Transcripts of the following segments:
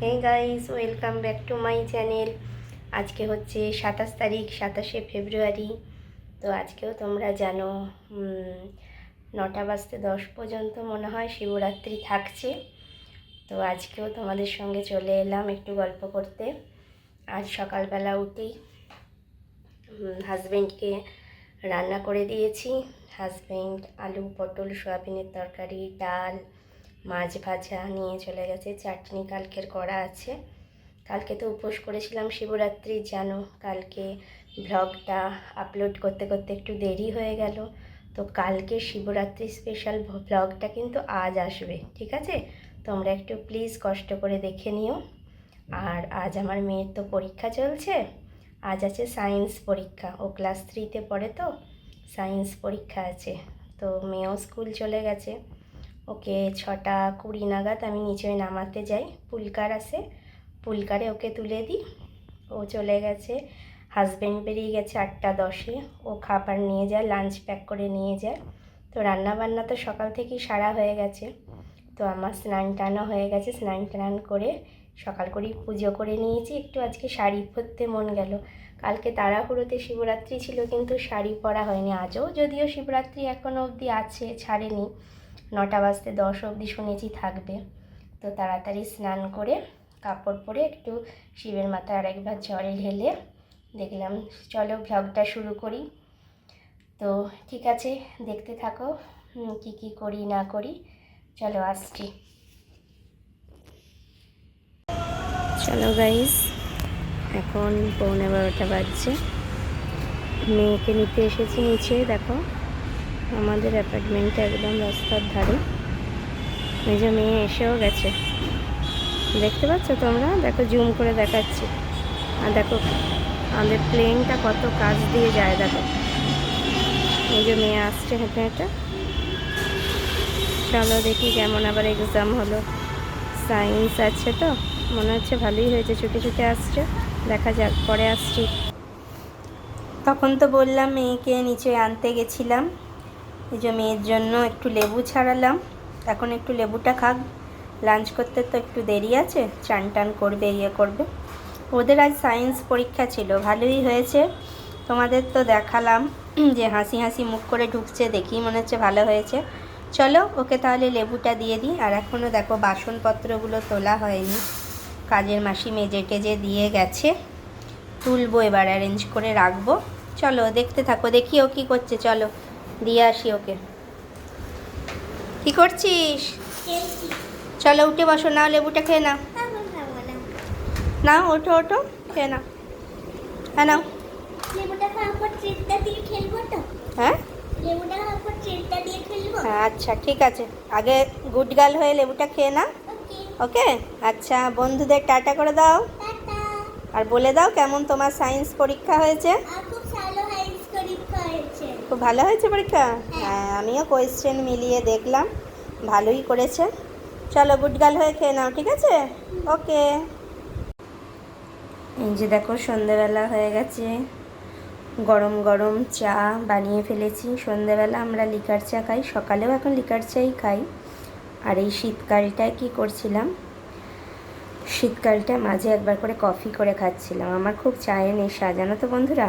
Hey guys welcome back to my channel আজকে হচ্ছে সাতাশ তারিখ, সাতাশে ফেব্রুয়ারি। তো আজকেও তোমরা জানো নটা বাজতে দশ পর্যন্ত মনে হয় শিবরাত্রি থাকছে। তো আজকেও তোমাদের সঙ্গে চলে এলাম একটু গল্প করতে। আজ সকালবেলা উঠেই হাজব্যান্ডকে রান্না করে দিয়েছি। হাজব্যান্ড আলু, পটল, সয়াবিনের তরকারি, ডাল মাছ ভাজা নিয়ে চলে গেছে, চাটনি কালকের করা আছে। কালকে তো উপোস করেছিলাম শিবরাত্রি জানো কালকে ব্লগটা আপলোড করতে করতে একটু দেরি হয়ে গেল। তো কালকে শিবরাত্রি স্পেশাল ব্লগটা কিন্তু আজ আসবে, ঠিক আছে? তোমরা একটু প্লিজ কষ্ট করে দেখে নিও। আর আজ আমার মেয়ের তো পরীক্ষা চলছে, আজ আছে সায়েন্স পরীক্ষা, ও ক্লাস থ্রিতে পড়ে তো সায়েন্স পরীক্ষা আছে। তো মেয়েও স্কুল চলে গেছে। ওকে ছটা কুড়ি নাগাদ আমি নিচে নামাতে যাই। পুলকার আসে পুলকারে ওকে তুলে দিই। ও চলে গেছে। হাজব্যান্ড বেরিয়ে গেছে আটটা দশে। ও খাবার নিয়ে যায় লাঞ্চ প্যাক করে নিয়ে যায়। তো রান্না বান্না তো সকাল থেকেই সারা হয়ে গেছে। তো আমার স্নান টানও হয়ে গেছে। স্নান টান করে সকাল করেই পুজো করে নিয়েছি। একটু আজকে শাড়ি পরতে মন গেল। কালকে তাড়াহুড়োতে শিবরাত্রি ছিল কিন্তু শাড়ি পরা হয়নি। আজও যদিও শিবরাত্রি এখনও অবধি আছে, ছাড়েনি। নটা বাজতে দশ অবধি শুনেছি থাকবে। তো তাড়াতাড়ি স্নান করে কাপড় পরে একটু শিবের মাথায় আর একবার জল ঢেলে দেখলাম, চলো ভ্লগটা শুরু করি। তো ঠিক আছে, দেখতে থাকো কি কি করি না করি। চলো আসছি। চলো গাইস এখন পৌনে বারোটা বাজছে। মেয়েকে নিতে এসেছি নিচে, দেখো। আমাদের অ্যাপার্টমেন্টটা একদম রাস্তার ধারে। যে মেয়ে এসেও গেছে। দেখতে পাচ্ছ তোমরা? দেখো জুম করে দেখাচ্ছি। আর দেখো, আমাদের প্লেনটা কত কাজ দিয়ে যায়, দেখো। এই যে মেয়ে আসছে হেঁটে হেঁটে। চলো দেখি কেমন আবার এক্সাম হলো। সায়েন্স আছে তো? মনে হচ্ছে ভালোই হয়েছে, ছুটে ছুটে আসছে। দেখা যাক, পরে আসছি। তখন তো বললাম, মেয়েকে নিচে আনতে গেছিলাম। এই যে মেয়ের জন্য একটু লেবু ছাড়ালাম। এখন একটু লেবুটা খাক। লাঞ্চ করতে তো একটু দেরি আছে। চান টান করবে ইয়ে করবে। ওদের আজ সায়েন্স পরীক্ষা ছিল। ভালোই হয়েছে। তোমাদের তো দেখালাম যে হাসি হাসি মুখ করে ঢুকছে। দেখেই মনে হচ্ছে ভালো হয়েছে। চলো, ওকে তাহলে লেবুটা দিয়ে দিই। আর এখনও দেখো, বাসনপত্রগুলো তোলা হয়নি। কাজের মাসি মেজে টেজে দিয়ে গেছে। তুলবো এবার অ্যারেঞ্জ করে রাখব। চলো, দেখতে থাকো। দেখি ও কী করছে। চলো। দিয়ে আসি ওকে। কি করছিস? চলো উঠে বসো না লেবুটা খেয়ে নাও। না ওঠো ওঠো খেয়ে নাও। হ্যাঁ নাও। হ্যাঁ? হ্যাঁ, আচ্ছা ঠিক আছে। আগে গুড গার্ল হয়ে লেবুটা খেয়ে নাও। ওকে। ওকে? আচ্ছা বন্ধুদের টাটা করে দাও। আর বলে দাও কেমন তোমার সায়েন্স পরীক্ষা হয়েছে আর খুব ভালো হাইস পরীক্ষা হয়েছে খুব ভালো হয়েছে পরীক্ষা? হ্যাঁ আমিও কোয়েশ্চেন মিলিয়ে দেখলাম। ভালোই করেছে। চলো গুড গার্ল হয়ে খেয়ে নাও, ঠিক আছে? ওকে এই যে দেখো, সন্ধ্যেবেলা হয়ে গেছে। গরম গরম চা বানিয়ে ফেলেছি। সন্ধ্যেবেলা আমরা লিকার চা খাই, সকালেও এখন লিকার চাই খাই। আর এই শীতকালটায় কি করছিলাম? শীতকালটা মাঝে একবার করে কফি করে খাচ্ছিলাম। আমার খুব চায়ে নেশা, জানো তো বন্ধুরা?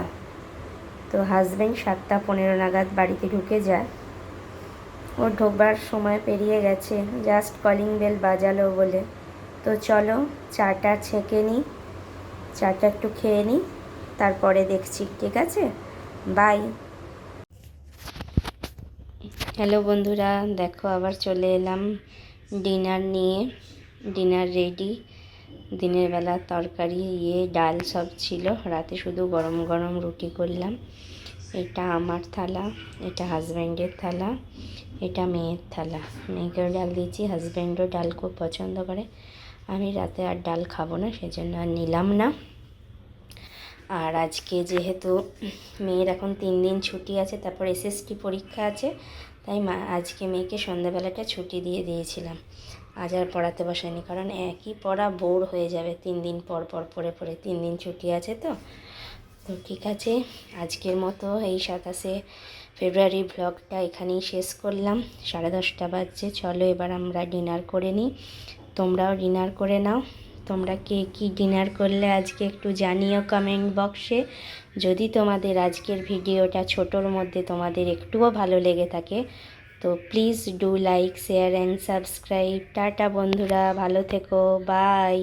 তো হাজব্যান্ড সাতটা পনেরো নাগাদ বাড়িতে ঢুকে যায়। ওর ঢোকবার সময় পেরিয়ে গেছে জাস্ট কলিং বেল বাজালো বলে। তো চলো, চাটা ছেঁকে নিই চাটা একটু খেয়ে নিই তারপরে দেখছি, ঠিক আছে? বাই হ্যালো বন্ধুরা, দেখো আবার চলে এলাম। ডিনার নিয়ে ডিনার রেডি দিনের বেলা তরকারি ইয়ে ডাল সব ছিল। রাতে শুধু গরম গরম রুটি করলাম। এটা আমার থালা, এটা হাজব্যান্ডের থালা, এটা মেয়ের থালা। মেয়েকেও ডাল দিয়েছি, হাজব্যান্ডও ডাল খুব পছন্দ করে। আমি রাতে আর ডাল খাব না, সেজন্য আর নিলাম না। আর আজকে যেহেতু মেয়ের এখন তিন দিন ছুটি আছে, তারপর এসএসটি পরীক্ষা আছে, তাই মা, আজকে মেয়েকে সন্ধ্যাবেলাটা ছুটি দিয়ে দিয়েছিলাম। আজ আর পড়াতে বসায়নি, কারণ একই পড়া বোর হয়ে যাবে। তিন দিন পর পর পরে পরে তিন দিন ছুটি আছে তো। তো ঠিক আছে, আজকের মতো এই সাতাশে ফেব্রুয়ারি ব্লগটা এখানেই শেষ করলাম। সাড়ে দশটা বাজছে, চলো এবার আমরা ডিনার করে নিই। তোমরাও ডিনার করে নাও। তোমরা কে কী ডিনার করলে আজকে একটু জানিও কমেন্ট বক্সে যদি তোমাদের আজকের ভিডিওটা ছোটোর মধ্যে তোমাদের একটুও ভালো লেগে থাকে তো please do like share and subscribe tata বন্ধুরা ভালো থেকো বাই